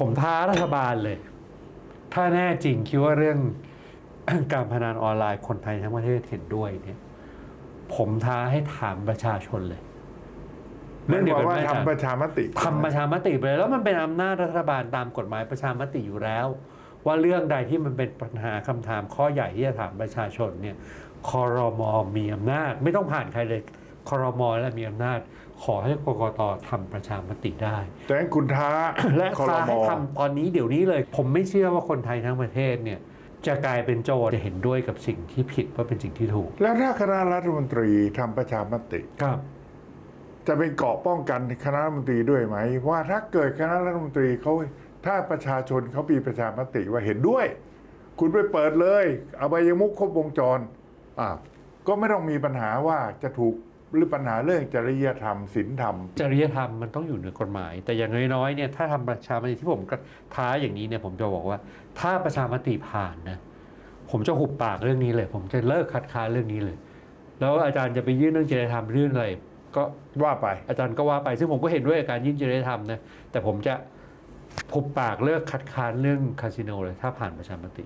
ผมท้ารัฐบาลเลย ถ้าแน่จริงคิดว่าเรื่องการพนันออนไลน์คนไทยทั้งประเทศเห็นด้วยเนี่ย ผมท้าให้ถามประชาชนเลย เรื่องเดียวกันไหมว่าอาจารย์ทำประชามติทำประชามติไปเลยแล้วมันเป็นอำนาจรัฐบาลตามกฎหมายประชามติอยู่แล้ว ว่าเรื่องใดที่มันเป็นปัญหาคำถามข้อใหญ่ที่จะถามประชาชนเนี่ยคอรมอมีอำนาจ ไม่ต้องผ่านใครเลย คอรมอและมีอำนาจ ขอให้กกตทำประชามติได้ แต่งั้นคุณท้าและคอรท้ามให้อทำตอนนี้เดี๋ยวนี้เลย ผมไม่เชื่อว่าคนไทยทั้งประเทศเนี่ยจะกลายเป็นโจรจะเห็นด้วยกับสิ่งที่ผิดว่าเป็นสิ่งที่ถูก แล้วถ้าคณะรัฐมนตรีทำประชามติครับ จะเป็นเกราะป้องกันคณะรัฐมนตรีด้วยไหม ว่าถ้าเกิดคณะรัฐมนตรีเขาถ้าประชาชนเขามีประชามติว่าเห็นด้วย คุณไปเปิดเลยเอาใบยมุกครบวงจรอะก็ไม่ต้องมีปัญหาว่าจะถูก หรือปัญหาเรื่องจริยธรรมศีลธรรม จริยธรรมมันต้องอยู่เหนือกฎหมาย แต่อย่างน้อยๆเนี่ยถ้าทำประชามติที่ผมกระท้าอย่างนี้เนี่ยผมจะบอกว่า ถ้าประชามติผ่านนะผมจะหุบปากเรื่องนี้เลย ผมจะเลิกคัดค้านเรื่องนี้เลย แล้วอาจารย์จะไปยื่นเรื่องจริยธรรมเรื่องอะไรก็ว่าไปอาจารย์ก็ว่าไป ซึ่งผมก็เห็นด้วยกับการยื่นจริยธรรมนะแต่ผมจะหุบปากเลิกคัดค้านเรื่องคาสิโนเลยถ้าผ่านประชามติ